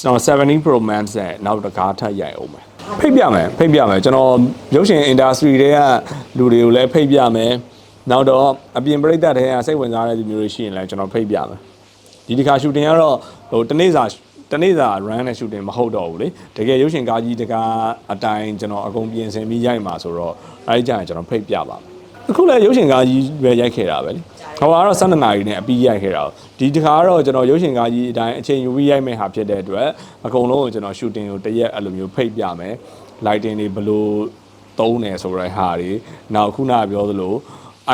ကျွန်တော်17 Pro Max နဲ့နောက်တကားထပ်ရိုက်အောင်မယ်ဖိတ်ပြမယ်ဖိတ်ပြမယ်ကျွန်တော်ရုပ်ရှင် industry တွေကလူတွေကိုလည်းဖိတ်ပြမယ်နောက်တော့အပြင်ပြိတ္တတွေကစိတ်ဝင်စားတဲ့လူမျိုးတွေရှိရင်လည်းကျွန်တော်ဖိတ်ပြမယ်ဒီတစ်ခါ shooting ကတော့ဟိုတနေ့စာတနေ့စာ run နဲ့ shooting မဟုတ်တော့ဘူးလေတကယ်ရုပ်ရှင်ကားကြီးတကားအတိုင်းကျွန်တော်အကုန်ပြင်ဆင်ပြီးရိုက်မှာဆိုတော့အဲဒီကြရင်ကျွန်တော်ဖိတ်ပြပါမယ် အခုလည်းရုပ်ရှင်ကားကြီးပဲရိုက်ခဲ့တာပဲလေဟိုကတော့12နာရီနဲ့အပြီးရိုက်ခဲ့တာကိုဒီတစ်ခါကတော့ကျွန်တော်ရုပ်ရှင်ကားကြီးအတိုင်းအချိန်ယူပြီးရိုက်မဲ့ဟာဖြစ်တဲ့အတွက်အကုန်လုံးကိုကျွန်တော် shooting ကိုတရက်အဲ့လိုမျိုးဖိတ်ပြမယ် lighting တွေဘယ်လိုသုံးတယ်ဆိုတဲ့ဟာတွေနောက်ခုနကပြောသလို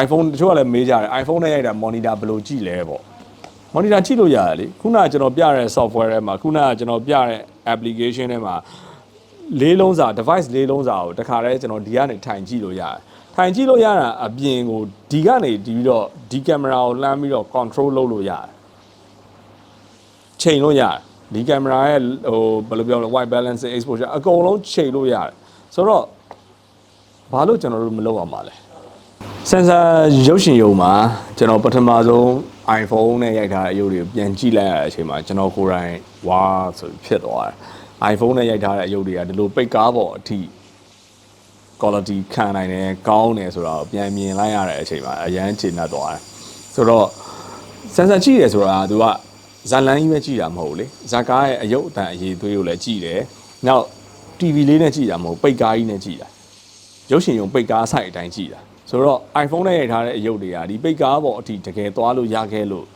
iPhone တချို့ကလည်းမေးကြတယ် iPhone နဲ့ရိုက်တာ monitor ဘယ်လိုကြည့်လဲပေါ့ monitor ကြည့်လို့ရတယ်လေခုနကကျွန်တော်ပြတဲ့ software ထဲမှာခုနကကျွန်တော်ပြတဲ့ application ထဲမှာ လေးလုံးစာ device လေးလုံးစာကိုတခါတည်းကျွန်တော်ဒီကနေထိုင်ကြည့်လို့ရတယ်ထိုင်ကြည့်လို့ရတာအပြင်ကိုဒီကနေဒီပြီးတော့ဒီကင်မရာကိုလှမ်းပြီးတော့ control လုပ်လို့ရတယ်ချိန်လို့ရတယ်ဒီကင်မရာရဲ့ဟိုဘယ်လိုပြောလဲ white balance exposure အကုန်လုံးချိန်လို့ရတယ်ဆိုတော့ဘာလို့ကျွန်တော်တို့မလုပ်အောင်ပါလဲစင်ဆာရုပ်ရှင်ရုံမှာကျွန်တော်ပထမဆုံး iPhone နဲ့ရိုက်ထားတဲ့အရုပ်တွေကိုပြန်ကြည့်လိုက်ရတဲ့အချိန်မှာကျွန်တော်ကိုယ်တိုင်ဝါဆိုပြီးဖြစ်သွားတယ် iPhone နဲ့ရိုက်ထားတဲ့အရုပ်တွေကဒီလိုပိတ်ကားပေါ်အထိ quality ခံနိုင်တယ်ကောင်းတယ်ဆိုတော့ပြန်မြင်လိုက်ရတဲ့အချိန်မှာအရန်ချေနှက်သွားတယ်ဆိုတော့စင်ဆာကြည့်တယ်ဆိုတာကသူကဇာတ်လမ်းကြီးပဲကြည့်တာမဟုတ်ဘူးလေဇာတ်ကားရဲ့အယုတ်အတန်အရေးသွေးကိုလည်းကြည့်တယ်နောက် TV လေးနဲ့ကြည့်တာမဟုတ်ပိတ်ကားကြီးနဲ့ကြည့်တာရုပ်ရှင်ရုံပိတ်ကားဆိုင်အတိုင်းကြည့်တာဆိုတော့ iPhone နဲ့ရိုက်ထားတဲ့အရုပ်တွေကဒီပိတ်ကားပေါ်အထိတကယ်သွားလို့ရခဲ့လို့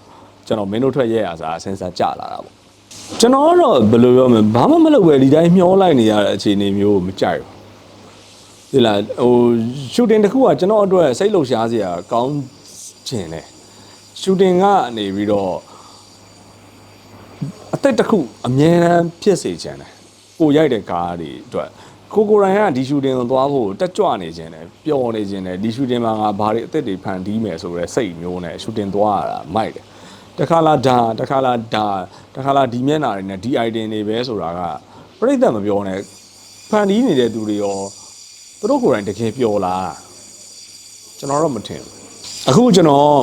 ကျွန်တော်မင်းတို့ထွက်ရဲရစားဆင်ဆာကြလာတာပေါ့ ကျွန်တော်ကတော့ဘယ်လိုပြောမလဲဘာမှမလုပ်ပဲဒီတိုင်းမျောလိုက်နေရတဲ့အခြေအနေမျိုးကိုမကြိုက်ဘူးဒီလားဟို shooting တစ်ခုကကျွန်တော်အတွက်စိတ်လှုပ်ရှားစရာကောင်းခြင်းတယ် shooting ကနေပြီးတော့အသက်တစ်ခုအမြဲတမ်းဖြစ်စေချင်တယ်ကိုရိုက်တဲ့ကားတွေအတွက်ကိုကိုရိုင်းကဒီ shooting ကိုသွားဖို့တက်ကြွနေခြင်းတယ်ပျော်နေခြင်းတယ်ဒီ shooting မှာငါဘာတွေအသက်တွေဖန်တီးမယ်ဆိုရဲစိတ်မျိုးနဲ့ shooting သွားရတာမိုက်တယ် တခါလာဒါတခါလာဒါတခါလာဒီမျက်နှာတွေနဲ့ဒီ item တွေပဲဆိုတာကပြိတ္တမပြောနဲ့ဖန်တီးနေတဲ့သူတွေရောသူတို့ကိုယ်တိုင်တကယ်ပျော်လားကျွန်တော်တော့မထင်ဘူးအခုကျွန်တော်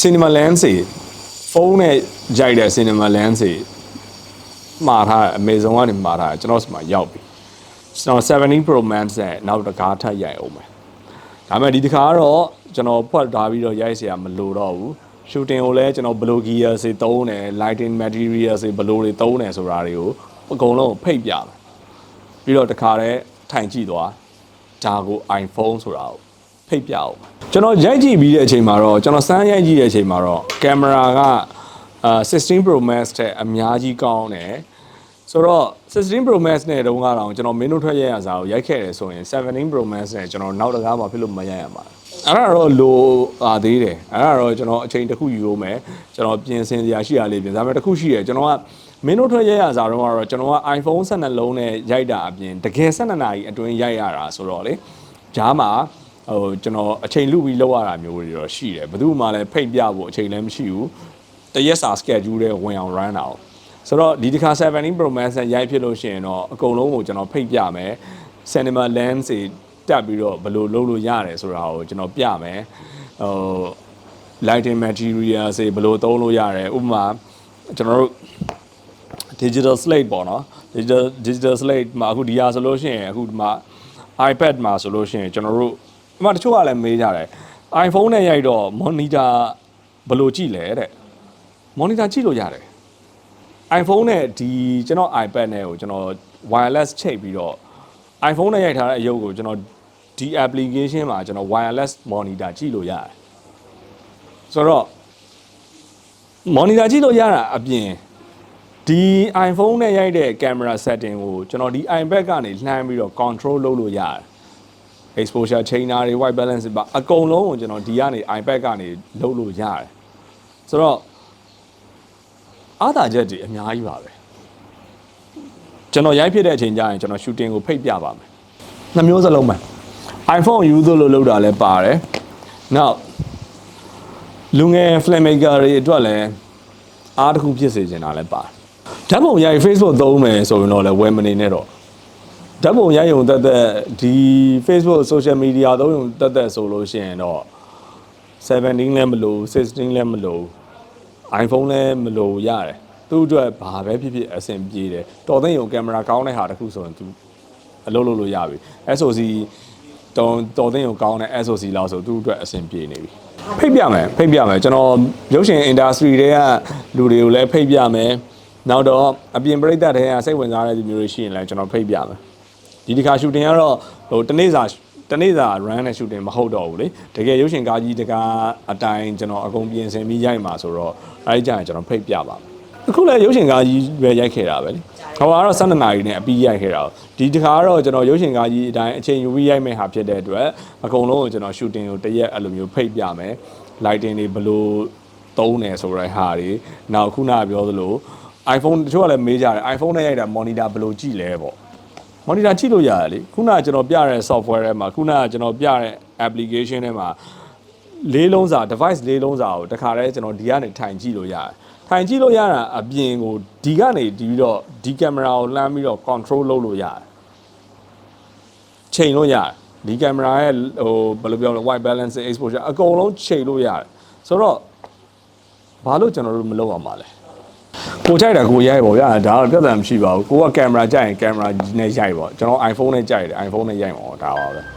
cinema lens တွေဖုန်းနဲ့ရိုက်တဲ့ cinema lens တွေမှားထားတယ် Amazon ကနေမှားထားတယ်ကျွန်တော်စမှာရောက်ပြီကျွန်တော်17 Pro Max နဲ့နောက်တကားထပ်ရိုက်အောင်မယ်ဒါပေမဲ့ဒီတစ်ခါကတော့ကျွန်တော်ဖွက်ထားပြီးတော့ရိုက်เสียမလိုတော့ဘူး shooting ကိုလည်းကျွန်တော် blow gear တွေသုံးတယ် lighting material တွေဘလိုတွေသုံးတယ်ဆိုတာတွေကိုအကုန်လုံးဖိတ်ပြမယ်ပြီးတော့တခါတည်းထိုင်ကြည့်သွားဒါကို iPhone ဆိုတာကိုဖိတ်ပြအောင်ကျွန်တော်ရိုက်ကြည့်ပြီးတဲ့အချိန်မှာတော့ကျွန်တော်စမ်းရိုက်ကြည့်တဲ့အချိန်မှာတော့ကင်မရာကအာ16 Pro Max တဲ့အများကြီးကောင်းတယ်ဆိုတော့16 Pro Max နဲ့တုန်းကတော့ကျွန်တော်မင်းတို့ထွက်ရရစားကိုရိုက်ခဲ့တယ်ဆိုရင်17 Pro Max နဲ့ကျွန်တော်နောက်တကားမှာဖြစ်လို့မရိုက်ရမှာ အဲ့ဒါတော့လိုပါသေးတယ်အဲ့ဒါတော့ကျွန်တော်အချိန်တစ်ခုယူလို့မယ်ကျွန်တော်ပြင်ဆင်စရာရှိရလေးပြင်ဒါပေမဲ့တစ်ခုရှိတယ်ကျွန်တော်ကမင်းတို့ထွက်ရရစားတော့ကတော့ကျွန်တော်က iPhone 12လုံးနဲ့ရိုက်တာအပြင်တကယ်12နာရီအတွင်းရိုက်ရတာဆိုတော့လေဂျားမှာဟိုကျွန်တော်အချိန်လူပြီးလောက်ရတာမျိုးတွေတော့ရှိတယ်ဘယ်သူမှလည်းဖိတ်ပြဖို့အချိန်လည်းမရှိဘူးတရက်စာ schedule တဲ့ဝင်အောင် run တာအောင်ဆိုတော့ဒီတစ်ခါ17 Pro Max နဲ့ရိုက်ဖြစ်လို့ရှိရင်တော့အကုန်လုံးကိုကျွန်တော်ဖိတ်ပြမယ် cinema lens တွေ တက်ပြီးတော့ဘယ်လိုလုပ်လို့ရတယ်ဆိုတာကိုကျွန်တော်ပြမယ်ဟို lighting material တွေဘယ်လိုသုံးလို့ရတယ်ဥပမာကျွန်တော်တို့ digital slate ပေါ့နော် digital digital slate မှာအခုဒီဟာဆိုလို့ရှိရင်အခုဒီမှာ iPad မှာဆိုလို့ရှိရင်ကျွန်တော်တို့ဒီမှာတချို့ကလည်းမေးကြတယ် iPhone နဲ့ရိုက်တော့ monitor ဘယ်လိုကြည့်လဲတဲ့ monitor ကြည့်လို့ရတယ် iPhone နဲ့ဒီကျွန်တော် iPad နဲ့ကိုကျွန်တော် wireless ချိတ်ပြီးတော့ iPhone နဲ့ရိုက်ထားတဲ့အရုပ်ကိုကျွန်တော် ဒီ application မှာကျွန်တော် wireless monitor ကြည့်လို့ရတယ်ဆိုတော့ monitor ကြည့်လို့ရတာအပြင်ဒီ iPhone နဲ့ရိုက်တဲ့ camera setting ကိုကျွန်တော်ဒီ iPad ကနေလှမ်းပြီးတော့ control လုပ်လို့ရတယ် exposure ချိန်တာတွေ white balance တွေပါအကုန်လုံးကိုကျွန်တော်ဒီကနေ iPad ကနေလုပ်လို့ရတယ်ဆိုတော့အားသာချက်တွေအများကြီးပါပဲကျွန်တော်ရိုက်ဖြစ်တဲ့အချိန်ကျရင်ကျွန်တော် shooting ကိုဖိတ်ပြပါမယ်နှမျိုးစလုံးပဲ iPhone ယူသလိုလုပ်တာလည်းပါတယ်နောက်လူငယ် filmmaker တွေအတွက်လည်းအားတစ်ခုဖြစ်စေချင်တာလည်းပါတယ်ဓာတ်ပုံရိုက် Facebook သုံးမယ်ဆိုရင်တော့လည်းဝယ်မနေနဲ့တော့ဓာတ်ပုံရိုက်ရုံတက်တက်ဒီ Facebook social media သုံးရုံတက်တက်ဆိုလို့ရှိရင်တော့17လည်းမလို့16လည်းမလို့ iPhone လည်းမလို့ရတယ်သူ့အတွက်ဘာပဲဖြစ်ဖြစ်အဆင်ပြေတယ်တော်သိန်းရုံကင်မရာကောင်းတဲ့ဟာတစ်ခုဆိုရင် तू အလုပ်လုပ်လို့ရပြီ SOC တော်တော်သိန်းရုံကောင်းတဲ့ SOC လောက်ဆိုသူ့အတွက်အဆင်ပြေနေပြီဖိတ်ပြမယ်ဖိတ်ပြမယ်ကျွန်တော်ရုပ်ရှင် industry တွေကလူတွေကိုလည်းဖိတ်ပြမယ်နောက်တော့အပြင်ပြိတ္တတွေကစိတ်ဝင်စားတဲ့သူမျိုးတွေရှိရင်လည်းကျွန်တော်ဖိတ်ပြမယ်ဒီတစ်ခါ shooting ကတော့ဟိုတနေ့စာတနေ့စာ run နဲ့ shooting မဟုတ်တော့ဘူးလေတကယ်ရုပ်ရှင်ကားကြီးတကားအတိုင်းကျွန်တော်အကုန်ပြင်ဆင်ပြီးရိုက်မှာဆိုတော့အဲဒီကြရင်ကျွန်တော်ဖိတ်ပြပါမယ် အခုလည်းရုပ်ရှင်ကားကြီးပဲရိုက်ခဲ့တာပဲလေဟိုကတော့12နာရီနဲ့အပြီးရိုက်ခဲ့တာကိုဒီတစ်ခါကတော့ကျွန်တော်ရုပ်ရှင်ကားကြီးအတိုင်းအချိန်ယူပြီးရိုက်မဲ့ဟာဖြစ်တဲ့အတွက်အကုန်လုံးကိုကျွန်တော် shooting ကိုတစ်ရက်အဲ့လိုမျိုးဖိတ်ပြမယ် lighting တွေဘယ်လိုသုံးတယ်ဆိုတဲ့ဟာတွေနောက်ခုနကပြောသလို iPhone တချို့ကလည်းမေးကြတယ် iPhone နဲ့ရိုက်တာ monitor ဘယ်လိုကြည့်လဲပေါ့ monitor ကြည့်လို့ရတယ်လေခုနကကျွန်တော်ပြတဲ့ software ထဲမှာခုနကကျွန်တော်ပြတဲ့ application ထဲမှာလေးလုံးစာ device လေးလုံးစာကိုတခါတည်းကျွန်တော်ဒီကနေထိုင်ကြည့်လို့ရတယ် ထိုင်ကြည့်လို့ရတာအပြင်ကိုဒီကနေဒီပြီးတော့ဒီ camera ကိုလှမ်းပြီးတော့ control လုပ်လို့ရတယ်ချိန်လို့ရတယ်ဒီ camera ရဲ့ဟိုဘယ်လိုပြောလဲ white balance exposure အကုန်လုံးချိန်လို့ရတယ်ဆိုတော့ဘာလို့ကျွန်တော်တို့မလုပ်အောင်ပါလဲကိုကြိုက်တာကိုရိုက်ပေါ့ဗျာဒါတော့ပြဿနာမရှိပါဘူးကိုကကင်မရာကြိုက်ရင်ကင်မရာနဲ့ရိုက်ပေါ့ကျွန်တော် iPhone နဲ့ကြိုက်တယ် iPhone နဲ့ရိုက်မှာပေါ့ဒါပါပဲ